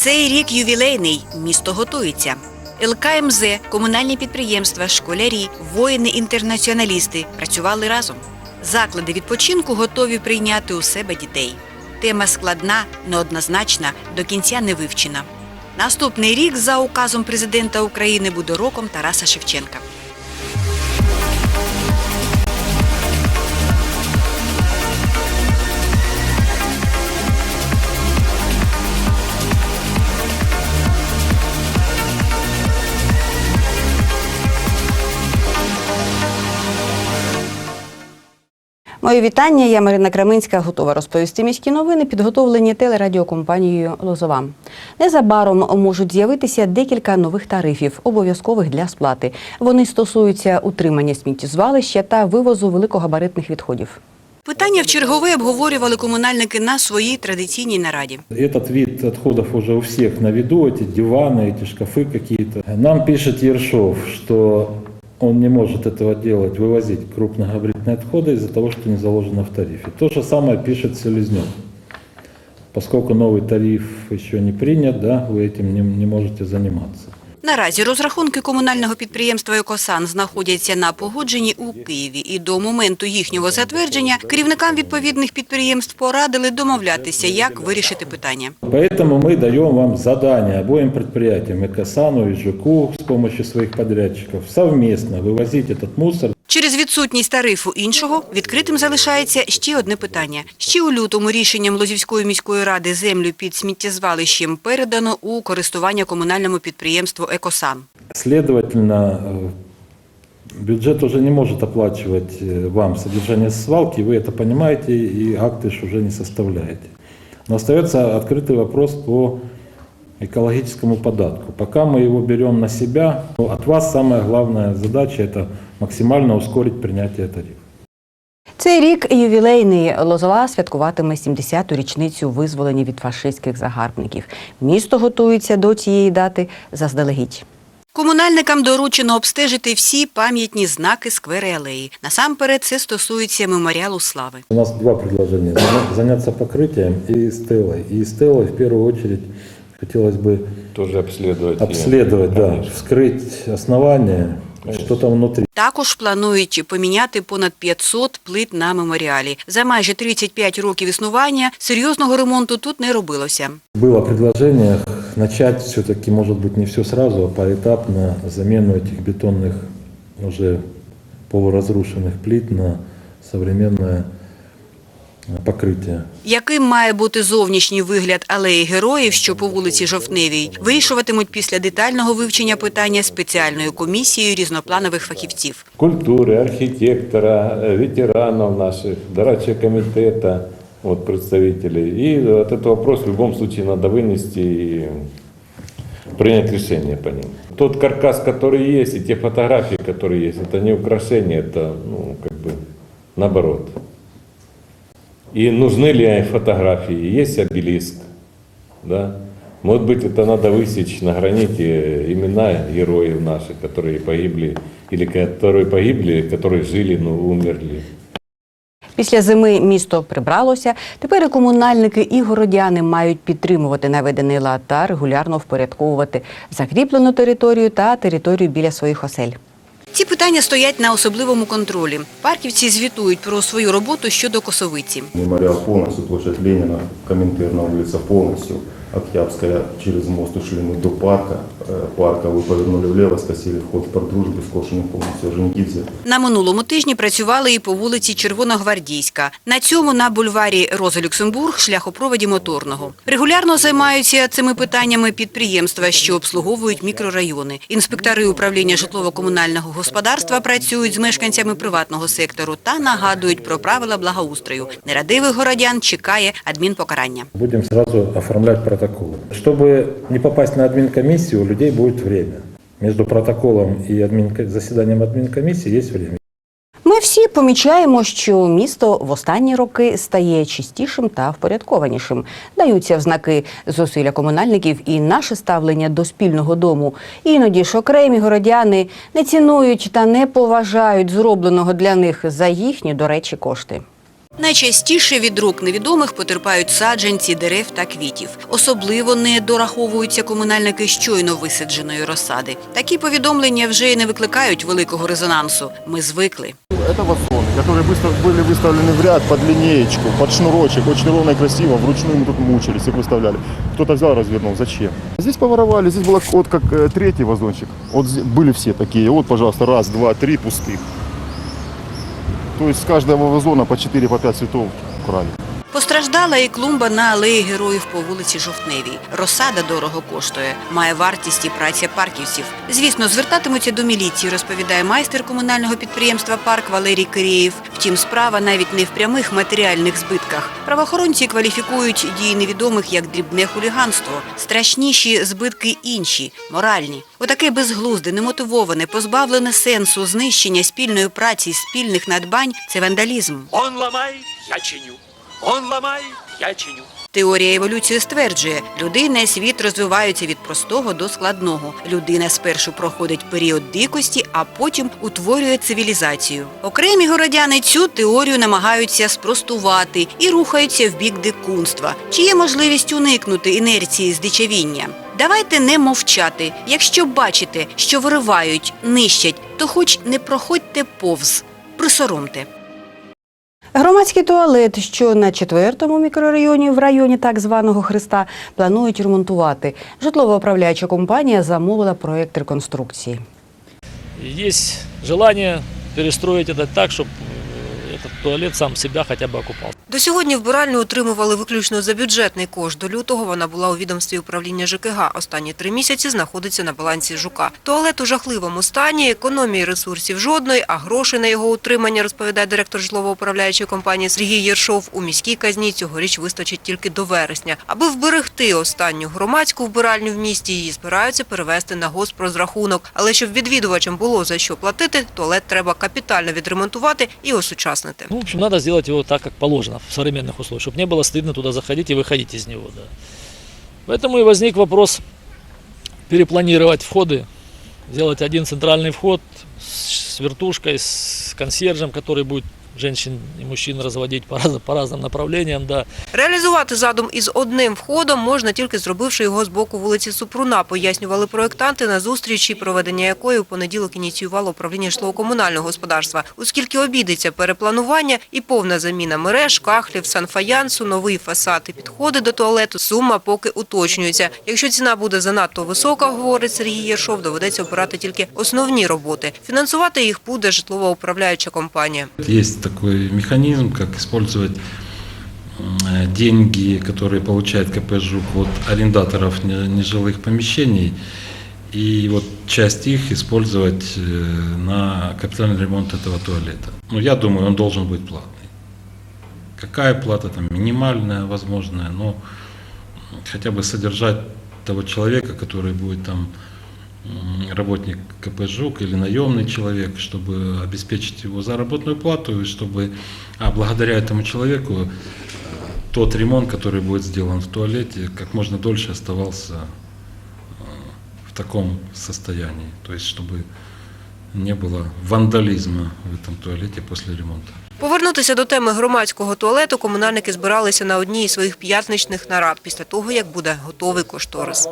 Цей рік ювілейний, місто готується. ЛКМЗ, комунальні підприємства, школярі, воїни-інтернаціоналісти працювали разом. Заклади відпочинку готові прийняти у себе дітей. Тема складна, неоднозначна, до кінця не вивчена. Наступний рік за указом президента України буде роком Тараса Шевченка. Моє вітання. Я Марина Краминська, готова розповісти міські новини, підготовлені телерадіокомпанією Лозова. Незабаром можуть з'явитися декілька нових тарифів, обов'язкових для сплати. Вони стосуються утримання сміттєзвалища та вивозу великогабаритних відходів. Питання в чергове обговорювали комунальники на своїй традиційній нараді. Этот вид отходов уже у всех на виду, эти диваны, эти шкафы какие-то. Нам пишет Ершов, что он не может этого делать, вывозить крупногабаритные отходы из-за того, что не заложено в тарифе. То же самое пишет Селезнев. Поскольку новый тариф еще не принят, да, вы этим не, не можете заниматься. Наразі розрахунки комунального підприємства «Екосан» знаходяться на погодженні у Києві. І до моменту їхнього затвердження керівникам відповідних підприємств порадили домовлятися, як вирішити питання. Поэтому мы даем вам задание обоим предприятиям, ЭКОСАНу и ЖКУ с помощью своих подрядчиков, совместно вывозить этот мусор Через відсутність тарифу іншого відкритим залишається ще одне питання. Ще у лютому рішенням Лозівської міської ради землю під сміттєзвалищем передано у користування комунальному підприємству «Екосан». Следовательно, э, бюджет уже не может оплачивать э, вам содержание свалки, вы это понимаете и акты ж уже не составляете. Но остается открытый вопрос по экологическому податку. Пока мы его берем на себя, то от вас самая главная задача – это максимально ускорить принятие тарифа. Цей рік ювілейний Лозова святкуватиме 70-ту річницю визволення від фашистських загарбників. Місто готується до цієї дати заздалегідь. Комунальникам доручено обстежити всі пам'ятні знаки сквери алеї. Насамперед це стосується меморіалу слави. У нас два предложения. Заня- Заняться покрытием и стелой. И стелой в первую очередь хотелось бы Тоже обследовать. её. обследовать, да, Конечно. вскрыть основание, что там внутри. Також планують поміняти понад 500 плит на меморіалі. За майже 35 років існування серйозного ремонту тут не робилося. Было предложение начать все-таки, может быть, не все сразу, а поэтапно замену этих бетонных, уже полуразрушенных плит на современное э, покрытие. Яким має бути зовнішній вигляд алеї героїв, що по вулиці Жовтневій, вирішуватимуть після детального вивчення питання спеціальною комісією різнопланових фахівців. Культуры, архитектора, э, ветеранов наших, дорачего комитета, вот представителей. И вот этот вопрос в любом случае надо вынести и принять решение по ним. Тот каркас, который есть, и те фотографии, которые есть, это не украшение, это, ну, как бы, наоборот. И нужны ли фотографии? Есть обелиск, да? Может быть, это надо высечь на граните имена героев наших, которые погибли, или которые погибли, которые жили, но умерли. Після зими місто прибралося. Тепер і комунальники і городяни мають підтримувати наведений лад та регулярно впорядковувати закріплену територію та територію біля своїх осель. Ці питання стоять на особливому контролі. Парківці звітують про свою роботу щодо косовиці. Меморіал повністю площадь Леніна, Коминтерна вулиця повністю, Октябрьская через мост ушли мы до парка. Э, Парка вы повернули влево, скосили вход в парк дружбы, скошенный полностью Орджоникидзе. На минулому тижні працювали і по вулиці Червоногвардійська. На цьому на бульварі Роза Люксембург шляхопроводі моторного. Регулярно займаються цими питаннями підприємства, що обслуговують мікрорайони. Інспектори управління житлово-комунального господарства працюють з мешканцями приватного сектору та нагадують про правила благоустрою. Нерадивих городян чекає адмінпокарання. Будем сразу оформлять протоколы. Чтобы не попасть на админкомиссию, у людей будет время. Между протоколом и админ, заседанием админкомиссии есть время. Ми всі помічаємо, що місто в останні роки стає чистішим та впорядкованішим. Даються взнаки зусилля комунальників і наше ставлення до спільного дому. Іноді ж окремі городяни не цінують та не поважають зробленого для них за їхні, до речі, кошти. Найчастіше від рук невідомих потерпають саджанці дерев та квітів. Особливо не дораховуються комунальники щойно висадженої розсади. Такі повідомлення вже й не викликають великого резонансу. Ми звикли. Это вазоны, которые быстро были выставлены в ряд под линеечку, под шнурочек, очень ровно и красиво. Вручную мы тут мучились, их выставляли. Кто-то взял, развернул. Зачем? Здесь поворовали, здесь было вот как э, третий вазончик. Вот зе- были все такие. Вот, пожалуйста, раз, два, три пустых. То есть с каждого вазона по 4 по 5 цветов украли. Постраждала і клумба на алеї героїв по вулиці Жовтневій. Розсада дорого коштує, має вартість і праця парківців. Звісно, звертатимуться до міліції, розповідає майстер комунального підприємства Парк Валерій Кирєєв. Втім, справа навіть не в прямих матеріальних збитках. Правоохоронці кваліфікують дії невідомих як дрібне хуліганство. Страшніші збитки інші, моральні. Отаке безглузде, немотивоване, позбавлене сенсу знищення спільної праці, спільних надбань це вандалізм. Он ломает, я чиню. Он ломает, я чиню. Теорія еволюції стверджує, людина і світ розвиваються від простого до складного. Людина спершу проходить період дикості, а потім утворює цивілізацію. Окремі городяни цю теорію намагаються спростувати і рухаються в бік дикунства. Чи є можливість уникнути інерції здичавіння? Давайте не мовчати. Якщо бачите, що виривають, нищать, то хоч не проходьте повз, присоромте. Громадський туалет, що на четвертому мікрорайоні в районі так званого Христа, планують ремонтувати. Житлово-управляюча компанія замовила проєкт реконструкції. Є бажання перестроїти це так, чтобы этот туалет сам себя хотя бы окупал. До сьогодні вбиральню отримували виключно за бюджетний кошт. До лютого вона була у відомстві управління ЖКГ. Останні три місяці знаходиться на балансі жука. Туалет у жахливому стані, економії ресурсів жодної, а грошей на його утримання, розповідає директор житлово-управляючої компанії Сергій Єршов, у міській казні цьогоріч вистачить тільки до вересня. Аби вберегти останню громадську вбиральню в місті, її збираються перевести на госпрозрахунок. Але щоб відвідувачам було за що платити, туалет треба капітально відремонтувати і осучаснити. Ну, в общем, надо сделать его так, как положено в современных условиях, чтобы не было стыдно туда заходить и выходить из него. Да. Поэтому и возник вопрос перепланировать входы, сделать один центральный вход с вертушкой, с консьержем, который будет женщин и мужчин разводить по, раз- по разным направлениям, да. Реалізувати задум із одним входом можна тільки зробивши його з боку вулиці Супруна, пояснювали проєктанти на зустрічі, проведення якої у понеділок ініціювало управління житлово-комунального господарства. Оскільки обійдеться перепланування і повна заміна мереж, кахлів, санфаянсу, новий фасад і підходи до туалету, сума поки уточнюється. Якщо ціна буде занадто висока, говорить Сергій Єршов, доведеться обирати тільки основні роботи. Фінансувати їх буде житлово-управляюча компанія. Есть такой механизм, как использовать м, деньги, которые получает КП «Жук» от арендаторов не- нежилых помещений, и вот часть их использовать э, на капитальный ремонт этого туалета. Ну, я думаю, он должен быть платный. Какая плата там минимальная, возможная, но хотя бы содержать того человека, который будет там работник КП «Жук» или наемный человек, чтобы обеспечить его заработную плату, и чтобы а благодаря этому человеку э, тот ремонт, который будет сделан в туалете, как можно дольше оставался э, в таком состоянии. То есть, чтобы не было вандализма в этом туалете после ремонта. Повернутися до теми громадського туалету комунальники збиралися на одній із своїх п'ятничних нарад після того, як буде готовий кошторис.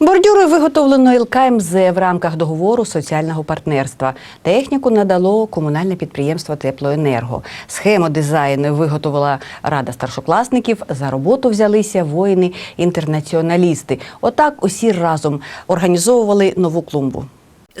Бордюри виготовлено ЛКМЗ в рамках договору соціального партнерства. Техніку надало комунальне підприємство Теплоенерго. Схему дизайну виготовила рада старшокласників. За роботу взялися воїни-інтернаціоналісти. Отак усі разом організовували нову клумбу.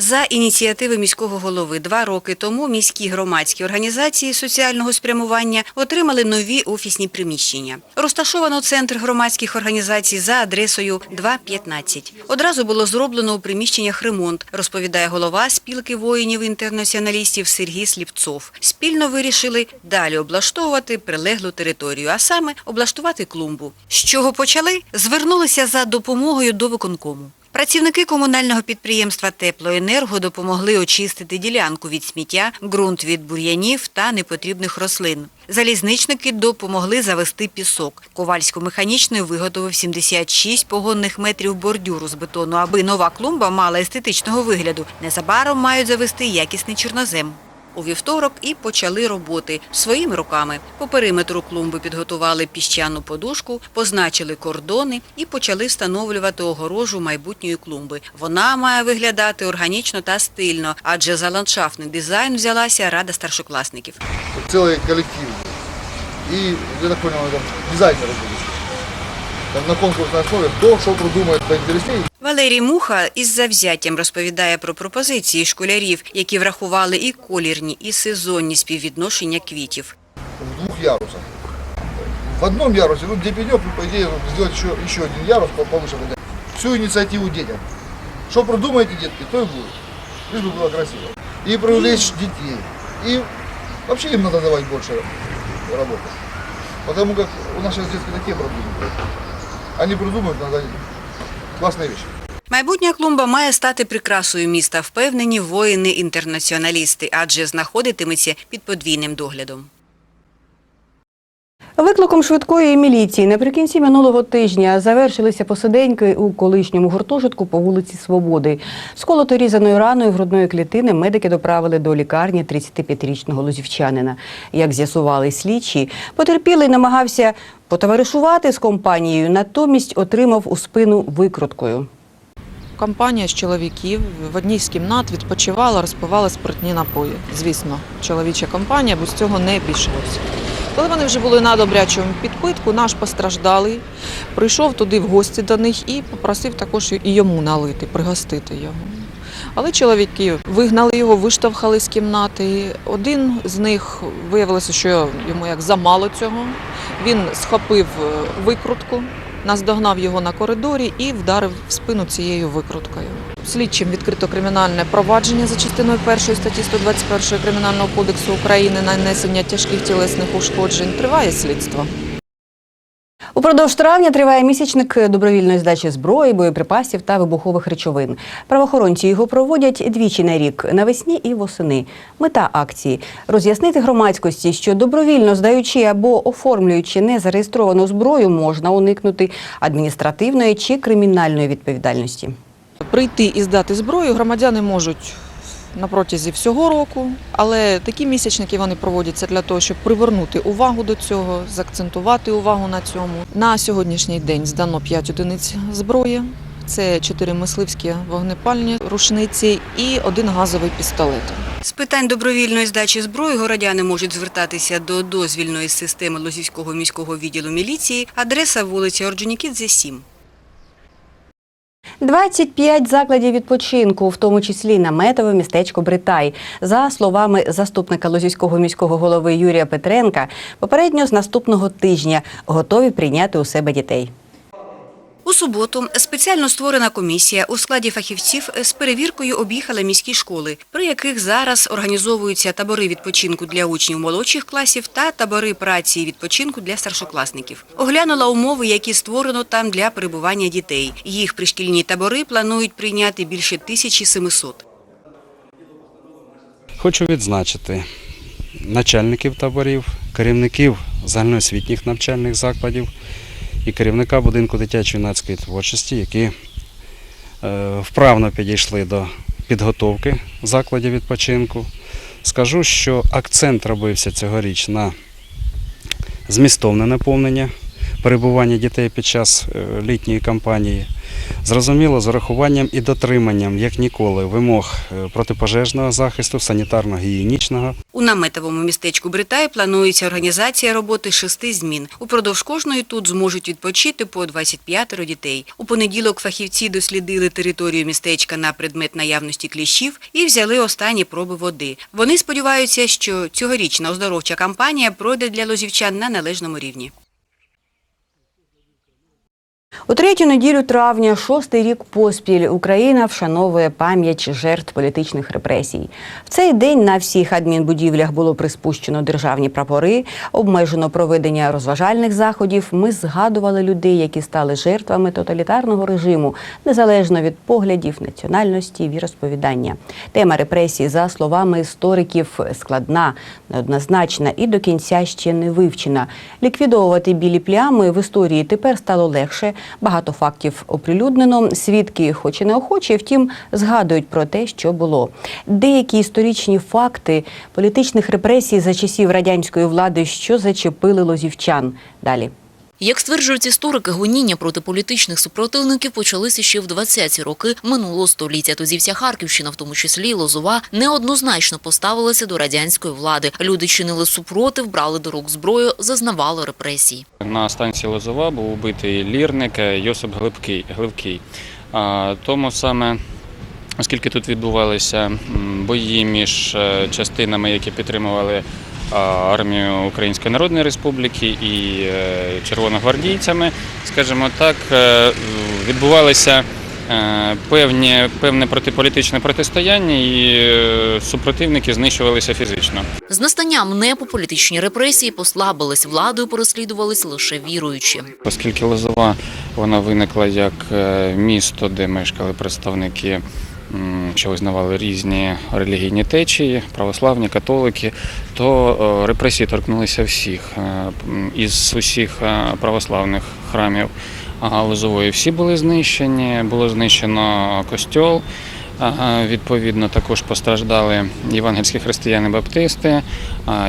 За ініціативи міського голови два роки тому міські громадські організації соціального спрямування отримали нові офісні приміщення. Розташовано центр громадських організацій за адресою 2.15. Одразу було зроблено у приміщеннях ремонт, розповідає голова спілки воїнів-інтернаціоналістів Сергій Сліпцов. Спільно вирішили далі облаштовувати прилеглу територію, а саме облаштувати клумбу. З чого почали? Звернулися за допомогою до виконкому. Працівники комунального підприємства Теплоенерго допомогли очистити ділянку від сміття, ґрунт від бур'янів та непотрібних рослин. Залізничники допомогли завести пісок. Ковальсько-механічний виготовив 76 погонних метрів бордюру з бетону, аби нова клумба мала естетичного вигляду. Незабаром мають завести якісний чорнозем. У вівторок і почали роботи своїми руками. По периметру клумби підготували піщану подушку, позначили кордони і почали встановлювати огорожу майбутньої клумби. Вона має виглядати органічно та стильно, адже за ландшафтний дизайн взялася рада старшокласників. целый коллектив. И, я так понял, там дизайнеры будут Там на конкурсной основе кто что придумает поинтереснее. Валерій Муха із завзяттям розповідає про пропозиції школярів, які врахували і колірні, і сезонні співвідношення квітів. в двух ярусах. В одном ярусе, ну, где пенек, ну, по идее, ну, сделать еще, еще один ярус по- повыше. поднять. Всю инициативу детям. Что придумаете, детки, то и будет. Лишь бы было красиво. И привлечь детей. И вообще им надо давать больше работы. Потому как у нас сейчас детки такие продвинутые. Они придумают, надо классные вещи. Майбутня клумба має стати прикрасою міста, впевнені воїни-інтернаціоналісти, адже знаходитиметься під подвійним доглядом. Викликом швидкої міліції наприкінці минулого тижня завершилися посиденьки у колишньому гуртожитку по вулиці Свободи. З колото-різаною раною грудної клітини медики доправили до лікарні 35-річного лозівчанина. Як з'ясували слідчі, потерпілий намагався потоваришувати з компанією, натомість отримав у спину викруткою. Компанія з чоловіків в одній з кімнат відпочивала, розпивала спиртні напої. Звісно, чоловіча компанія без цього не обійшлося. Коли вони вже були на добрячому підпитку, наш постраждалий прийшов туди в гості до них і попросив також і йому налити, пригостити його. Але чоловіки вигнали його, виштовхали з кімнати. Один з них виявилося, що йому як замало цього. Він схопив е, викрутку, наздогнав його на коридорі і вдарив в спину цією викруткою. Слідчим відкрито кримінальне провадження за частиною 1 статті 121 Кримінального кодексу України на нанесення тяжких тілесних ушкоджень. Триває слідство. Упродовж травня триває місячник добровільної здачі зброї, боєприпасів та вибухових речовин. Правоохоронці його проводять двічі на рік навесні і восени. Мета акції роз'яснити громадськості, що добровільно здаючи або оформлюючи незареєстровану зброю, можна уникнути адміністративної чи кримінальної відповідальності. Прийти і здати зброю громадяни можуть на протязі всього року, але такі місячники вони проводяться для того, щоб привернути увагу до цього, заакцентувати увагу на цьому. На сьогоднішній день здано 5 одиниць зброї. Це 4 мисливські вогнепальні рушниці і один газовий пістолет. З питань добровільної здачі зброї городяни можуть звертатися до дозвільної системи Лозівського міського відділу міліції, адреса вулиця Орджонікідзе, 7. 25 закладів відпочинку, в тому числі наметове містечко Бритай. За словами заступника Лозівського міського голови Юрія Петренка, попередньо з наступного тижня готові прийняти у себе дітей. Суботу спеціально створена комісія у складі фахівців з перевіркою об'їхала міські школи, при яких зараз організовуються табори відпочинку для учнів молодших класів та табори праці і відпочинку для старшокласників. Оглянула умови, які створено там для перебування дітей. Їх пришкільні табори планують прийняти більше 1700. Хочу відзначити начальників таборів, керівників загальноосвітніх навчальних закладів і керівника будинку дитячо-юнацької творчості, які е, вправно підійшли до підготовки закладів відпочинку. Скажу, що акцент робився цьогоріч на змістовне наповнення перебування дітей під час е, літньої кампанії. Зрозуміло, з урахуванням і дотриманням, як ніколи, вимог е, протипожежного захисту, санітарно-гігієнічного. У наметовому містечку Бритай планується організація роботи шести змін. Упродовж кожної тут зможуть відпочити по 25 дітей. У понеділок фахівці дослідили територію містечка на предмет наявності кліщів і взяли останні проби води. Вони сподіваються, що цьогорічна оздоровча кампанія пройде для лозівчан на належному рівні. У третю неділю травня, шостий рік поспіль, Україна вшановує пам'ять жертв політичних репресій. В цей день на всіх адмінбудівлях було приспущено державні прапори, обмежено проведення розважальних заходів. Ми згадували людей, які стали жертвами тоталітарного режиму, незалежно від поглядів, національності, віросповідання. Тема репресій, за словами істориків, складна, неоднозначна і до кінця ще не вивчена. Ліквідовувати білі плями в історії тепер стало легше, Багато фактів оприлюднено. Свідки, хоч і неохочі, втім, згадують про те, що було. Деякі історичні факти політичних репресій за часів радянської влади, що зачепили лозівчан. Далі. Як стверджують історики, гоніння проти політичних супротивників почалися ще в 20-ті роки минулого століття. Тоді вся Харківщина, в тому числі Лозова, неоднозначно поставилася до радянської влади. Люди чинили супротив, брали до рук зброю, зазнавали репресій. На станції Лозова був убитий лірник Йосип Глибкий. Гливкий. А, Тому саме, оскільки тут відбувалися бої між е, частинами, які підтримували армію Української Народної Республіки і е, червоногвардійцями, скажімо так, е, відбувалися е, певні, певне протиполітичне протистояння, і супротивники знищувалися фізично. З настанням НЕПу політичні репресії послабились, владою переслідувались лише віруючі. Оскільки Лозова вона виникла як місто, де мешкали представники, що визнавали різні релігійні течії, православні, католики, то е, репресії торкнулися всіх е, із усіх е, православних храмів Лозової. Всі були знищені, було знищено костьол. Відповідно, також постраждали євангельські християни-баптисти,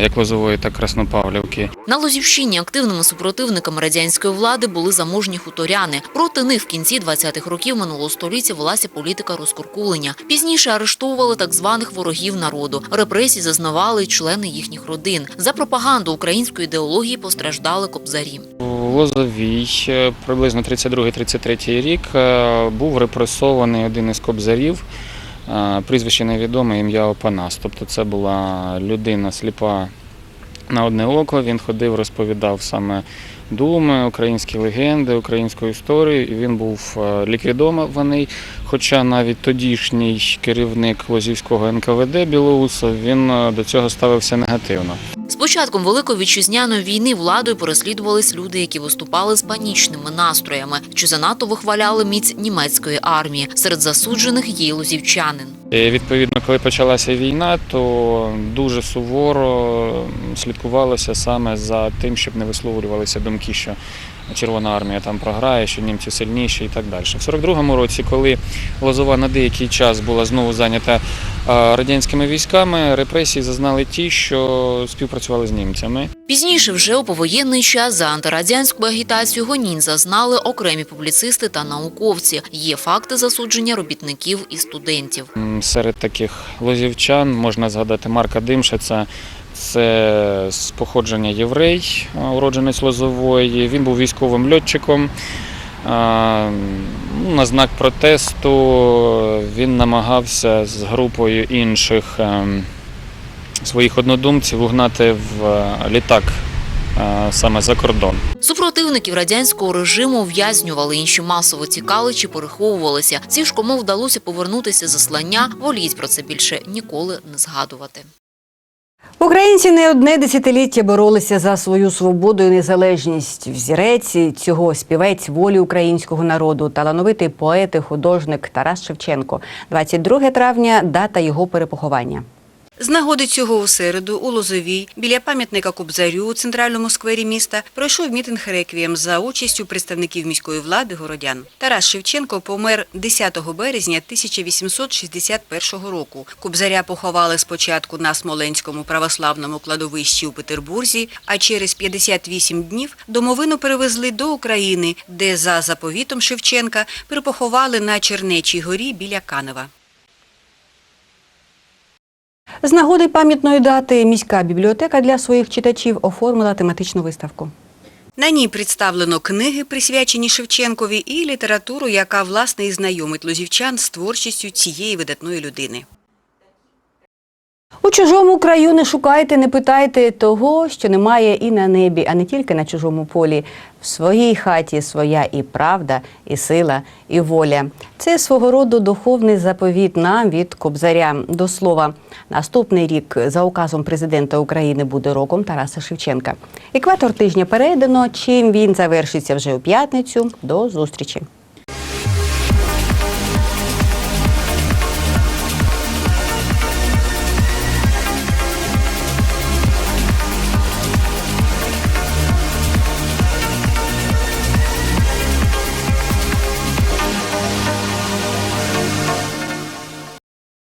як Лозової, так Краснопавлівки. На Лозівщині активними супротивниками радянської влади були заможні хуторяни. Проти них в кінці 20-х років минулого століття велася політика розкуркулення. Пізніше арештовували так званих ворогів народу. Репресій зазнавали й члени їхніх родин. За пропаганду української ідеології постраждали кобзарі. У Лозовій е, приблизно 32-33 рік е, був репресований один із кобзарів. Прізвище невідоме, ім'я Опанас. Тобто це була людина сліпа на одне око. Він ходив, розповідав саме думи, українські легенди, українську історію. І він був е, ліквідований. Хоча навіть тодішній керівник Лозівського НКВД Білоусов він е, до цього ставився негативно. З початком Великої вітчизняної війни владою переслідувались люди, які виступали з панічними настроями, чи занадто вихваляли міць німецької армії. Серед засуджених є лозівчанин. І, Відповідно, коли почалася війна, то дуже суворо слідкувалося саме за тим, щоб не висловлювалися думки, що Червона армія там програє, що німці сильніші і так далі. В 42-му році, коли Лозова на деякий час була знову зайнята радянськими військами, репресії зазнали ті, що співпрацювали з німцями. Пізніше, вже у повоєнний час, за антирадянську агітацію гонінь зазнали окремі публіцисти та науковці. Є факти засудження робітників і студентів. Серед таких лозівчан можна згадати Марка Димшица. Це з походження єврей, уродженець Лозової. Він був військовим льотчиком. Ну, На знак протесту він намагався з групою інших ем, своїх однодумців угнати в е, літак е, саме за кордон. Супротивників радянського режиму ув'язнювали, інші масово тікали чи переховувалися. Ці кому вдалося повернутися заслання, воліть про це більше ніколи не згадувати. Українці не одне десятиліття боролися за свою свободу і незалежність. Взірець цього співець волі українського народу, талановитий поет і художник Тарас Шевченко. 22 травня дата його перепоховання. З нагоди цього у середу у Лозовій біля пам'ятника Кобзарю у центральному сквері міста пройшов мітинг реквієм за участю представників міської влади городян. Тарас Шевченко помер 10 березня 1861 року. Кобзаря поховали спочатку на Смоленському православному кладовищі у Петербурзі, а через 58 днів домовину перевезли до України, де за заповітом Шевченка перепоховали на Чернечій горі біля Канева. З нагоди пам'ятної дати міська бібліотека для своїх читачів оформила тематичну виставку. На ній представлено книги, присвячені Шевченкові, і літературу, яка власне і знайомить лозівчан з творчістю цієї видатної людини. У чужому краю не шукайте, не питайте того, що немає і на небі, а не тільки на чужому полі. В своїй хаті своя і правда, і сила, і воля. Це свого роду духовний заповіт нам від Кобзаря. До слова, наступний рік за указом президента України буде роком Тараса Шевченка. Екватор тижня перейдено. Чим він завершиться вже у п'ятницю. До зустрічі.